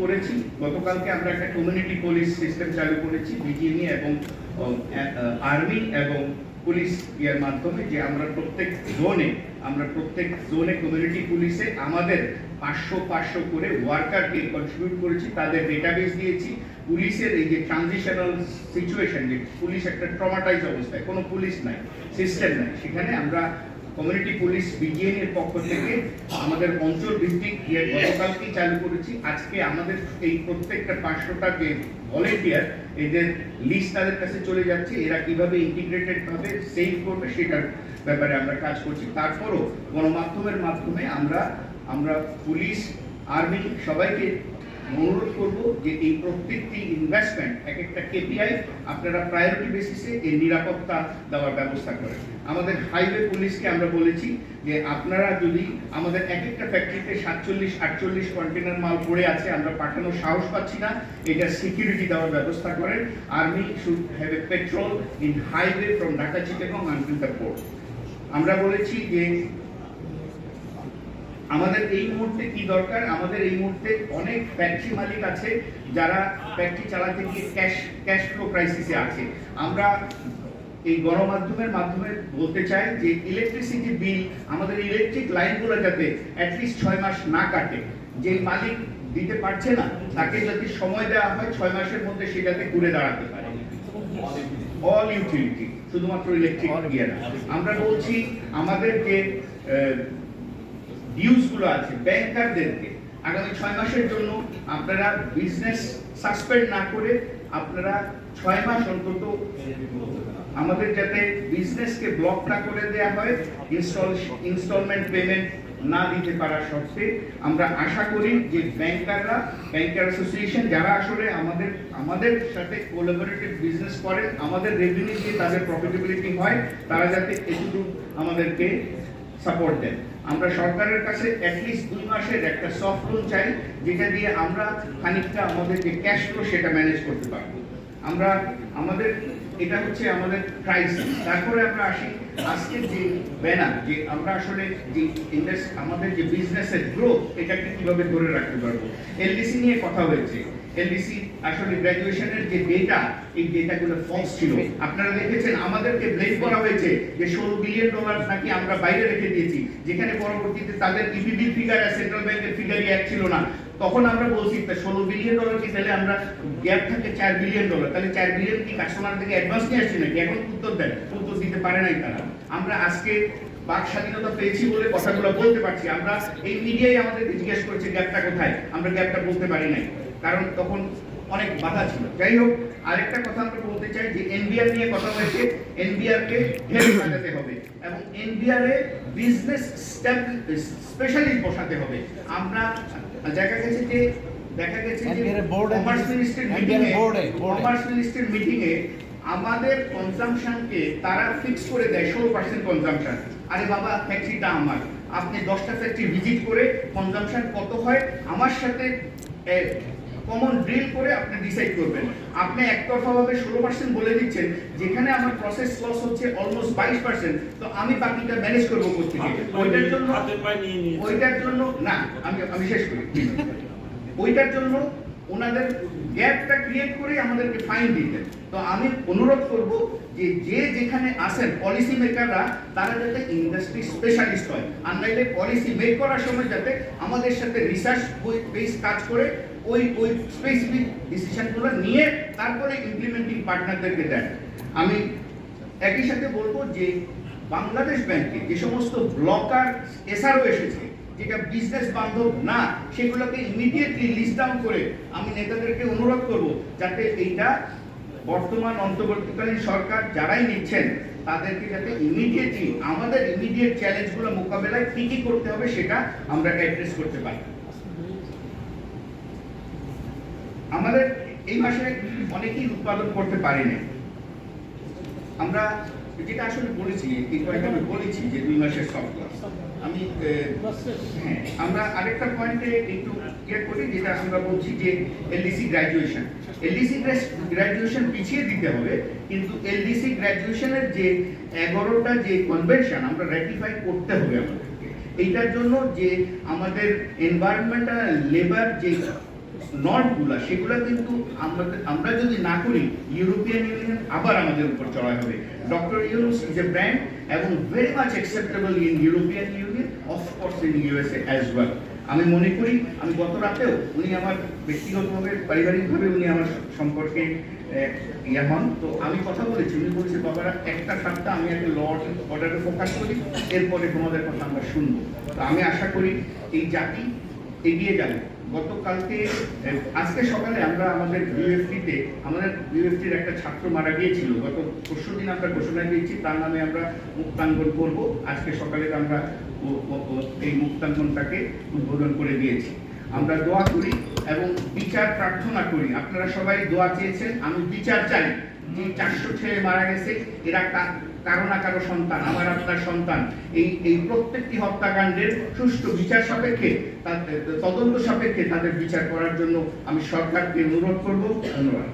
করেছি। গতকালকে আমরা একটা কমিউনিটি পুলিশ সিস্টেম চালু করেছি বিজিএমই এবং আর্মি এবং পুলিশ ইয়ার মাধ্যমে যে আমরা প্রত্যেক জোনে আমরা প্রত্যেক জোনে কমিউনিটি পুলিশে আমাদের পাঁচশো পাঁচশো করে ওয়ার্কারকে কন্ট্রিবিউট করেছি, তাদের ডেটাবেস দিয়েছি। পুলিশের এই যে ট্রানজিশনাল সিচুয়েশন যে পুলিশ একটা ট্রমাটাইজ অবস্থায়, কোনো পুলিশ নাই সিস্টেম নাই, সেখানে আমরা কমিউনিটি পুলিশ বিজিএন এর পক্ষ থেকে আমাদের অঞ্চল ভিত্তিক গতকালকেই চালু করেছি। আজকে আমাদের এই প্রত্যেকটা পাঁচশোটা যে ভলেন্টিয়ার এদের লিস্ট তাদের কাছে চলে যাচ্ছে। এরা কীভাবে ইন্টিগ্রেটেড ভাবে সেভ করবে সেটার ব্যাপারে আমরা কাজ করছি। তারপরও গণমাধ্যমের মাধ্যমে আমরা আমরা পুলিশ আর্মি সবাইকে করব যে এই প্রত্যেকটি ইনভেস্টমেন্ট এক একটা কেপিআই আপনারা প্রায়োরিটি বেসিসে এর নিরাপত্তা দেওয়ার ব্যবস্থা করেন। আমাদের হাইওয়ে পুলিশকে আমরা বলেছি যে আপনারা যদি আমাদের এক একটা ফ্যাক্টরিতে সাতচল্লিশ, আটচল্লিশ কন্টেনার মাল পড়ে আছে, আমরা পাঠানোর সাহস পাচ্ছি না, এটা সিকিউরিটি দেওয়ার ব্যবস্থা করেন। Army should have a patrol in highway from Dhaka Chittagong until the port আমরা বলেছি যে আমাদের এই মুহূর্তে কি দরকার? আমাদের এই মুহূর্তে অনেক ফ্যাক্টরি মালিক আছে যারা ফ্যাক্টরি চালাতে গিয়ে ক্যাশ ক্যাশ ফ্লো ক্রাইসিসে আছে। আমরা এই গণমাধ্যমের মাধ্যমে বলতে চাই যে ইলেকট্রিসিটি বিল আমাদের ইলেকট্রিক লাইনগুলো যাতে অ্যাটলিস্ট ছয় মাস না কাটে। যে মালিক দিতে পারছে না তাকে যদি সময় দেওয়া হয় ছয় মাসের মধ্যে সেটাতে ঘুরে দাঁড়াতে পারে। অল ইউটিলিটি শুধুমাত্র ইলেকট্রিক আমরা বলছি আমাদের যে ডিউসগুলো আছে ব্যাংকারদেরকে আগামী ছয় মাসের জন্য আপনারা বিজনেস সাসপেন্ড না করে আপনারা ছয় মাস অন্তত আমাদের যাতে বিজনেসকে ব্লক না করে দেয়া হয় ইনস্টল ইনস্টলমেন্ট পেমেন্ট না দিতে পারা সত্ত্বে আমরা আশা করি যে ব্যাংকাররা ব্যাংকার অ্যাসোসিয়েশন যারা আসলে আমাদের আমাদের সাথে কোলাবোরেটিভ বিজনেস করেন আমাদের রেভিনিউ দিয়ে তাদের প্রফিটেবিলিটি হয়, তারা যাতে একটু আমাদেরকে সাপোর্ট দেন। আমরা সরকারের কাছে অ্যাটলিস্ট দুই মাসের একটা সফট লোন চাই, যেটা দিয়ে আমরা খানিকটা আমাদের যে ক্যাশ ফ্লো সেটা ম্যানেজ করতে পারব। আমরা, আমাদের এটা হচ্ছে আমাদের ক্রাইসিস তারপরে আমরা আসি আজকের যে ব্যানার যে আমরা আসলে যে ইন্ডাস্ট আমাদের যে বিজনেসের গ্রোথ এটাকে কীভাবে ধরে রাখতে পারব? এলডিসি নিয়ে কথা হয়েছে। এলডিসি আসলে গ্র্যাজুয়েশনের যে ডেটা এই ডেটাগুলো ফলস ছিল। আপনারা দেখেছেন, আমাদেরকে ব্লেম করা হয়েছে যে ষোলো বিলিয়ন ডলার নাকি আমরা বাইরে রেখে দিয়েছি, যেখানে পরবর্তীতে তাদের ইপিবি ফিগার আর সেন্ট্রাল ব্যাংকের ফিগারই এক ছিল না। তখন আমরা বলছি ষোলো বিলিয়ন ডলার কি তাহলে আমরা গ্যাপ থাকে চার বিলিয়ন ডলার তাহলে চার বিলিয়ন কি কাস্টমার থেকে অ্যাডভান্স নিয়ে আসছে নাকি? এখন উত্তর দেন। উত্তর দিতে পারে নাই তারা। আমরা আজকে বাক স্বাধীনতা পেয়েছি বলে কথাগুলো বলতে পারছি। আমরা এই মিডিয়ায় আমাদেরকে জিজ্ঞেস করেছে, গ্যাপটা কোথায়? আমরা গ্যাপটা বলতে পারি নাই। কারণ তখন অনেক বাধা ছিল। যাই হোক, আরেকটা কথা আমরা বলতে চাই যে এনবিআর নিয়ে কথা হয়েছে। এনবিআর কে হেল্প লাগাতে হবে এবং এনবিআর এ বিজনেস স্পেশালিস্ট বসাতে হবে। আমরা দেখা গেছে যে দেখা গেছে যে কমার্স মিনিস্ট্রির মিটিং এ-। কমার্স মিনিস্ট্রির মিটিং এ আমাদের কনজাম্পশনকে তারা ফিক্স করে দেয় ষোলো পার্সেন্ট কনজাম্পশন আরে বাবা ফ্যাক্টরিটা আমার। আপনি দশটা ফ্যাক্টরি ভিজিট করে কনজাম্পশন কত হয়? আমার সাথে কমন ড্রিল করে আপনি ডিসাইড করবেন। আপনি একতরফাভাবে ষোলো পার্সেন্ট বলে দিচ্ছেন যেখানে আমার প্রসেস লস হচ্ছে অলমোস্ট বাইশ পার্সেন্ট তো আমি বাকিটা ম্যানেজ করব কোথেকে? ওইটার জন্য। ওইটার জন্য না আমি আমি শেষ করি ওইটার জন্য ওনাদের গ্যাপটা ক্রিয়েট করে আমাদেরকে ফাইন দিতেন তো আমি অনুরোধ করব যে যে যেখানে আসেন পলিসি মেকাররা তারা যাতে ইন্ডাস্ট্রি স্পেশালিস্ট হয়। আর নাইলে পলিসি মেক করার সময় যাতে আমাদের সাথে রিসার্চ বেস কাজ করে ওই ওই স্পেসিফিক ডিসিশনগুলো নিয়ে তারপরে ইমপ্লিমেন্টিং পার্টনারদেরকে দেন। আমি একই সাথে বলব যে বাংলাদেশ ব্যাংকে যে সমস্ত ব্লকার এসআরও এসেছে, যেটা বিজনেস বান্ধব না, সেগুলোকে ইমিডিয়েটলি লিস্ট ডাউন করে আমি নেতাদেরকে অনুরোধ করব যাতে এইটা বর্তমান, অন্তর্বর্তীকালীন সরকার যারাই নিচ্ছেন, তাদেরকে যাতে ইমিডিয়েটলি আমাদের ইমিডিয়েট চ্যালেঞ্জগুলো মোকাবেলায় কী কী করতে হবে সেটা আমরা অ্যাড্রেস করতে পারি। আমাদের এই মাসে অনেকেই উৎপাদন করতে পারিনি আমরা যেটা আসলে বলেছি আমি বলেছি যে দুই মাসের সফট আমি হ্যাঁ আমরা আরেকটা পয়েন্টে একটু ইয়ে করি, যেটা আমরা বলছি যে এলডিসি গ্র্যাজুয়েশন এলডিসি গ্র্যাজুয়েশন পিছিয়ে দিতে হবে, কিন্তু এলডিসি গ্র্যাজুয়েশনের যে এগারোটা যে কনভেনশন আমরা র্যাটিফাই করতে হবে আমাদেরকে। এইটার জন্য যে আমাদের এনভায়রনমেন্টাল লেবার যে নর্মগুলা সেগুলা কিন্তু আমরা যদি না করি, ইউরোপিয়ান ইউনিয়ন আবার আমাদের উপর চড়া হবে। Doctor Yunus is a brand এবং very much acceptable in European Union of course in USA as well আমি মনে করি, আমি গত রাতেও উনি আমার ব্যক্তিগতভাবে, পারিবারিকভাবে উনি আমার সম্পর্কে ইয়ে হন। তো আমি কথা বলেছি, উনি বলছে, বাবারা, একটা সাতটা আমি একটা ল অর্ডারে ফোকাস করি, এরপরে তোমাদের কথা আমরা শুনব। তো আমি আশা করি এই জাতি এগিয়ে যাবে। গতকালকে আজকে সকালে আমরা আমাদের ইউএফটিতে আমাদের ইউএফটির একটা ছাত্র মারা গিয়েছিল। গত পরশু দিন আমরা ঘোষণা দিয়েছি, তার নামে আমরা মুক্তাঙ্গন করব। আজকে সকালে আমরা এই মুক্তাঙ্গনটাকে উদ্বোধন করে দিয়েছি। আমরা দোয়া করি এবং বিচার প্রার্থনা করি। আপনারা সবাই দোয়া চেয়েছেন, আমি বিচার চাই। যে চারশো ছেলে মারা গেছে, এরা কারও না কারও সন্তান, আমার আপনার সন্তান। এই এই প্রত্যেকটি হত্যাকাণ্ডের সুষ্ঠু বিচার সাপেক্ষে, তাদের, তদন্ত সাপেক্ষে তাদের বিচার করার জন্য আমি সরকারকে অনুরোধ করব। ধন্যবাদ।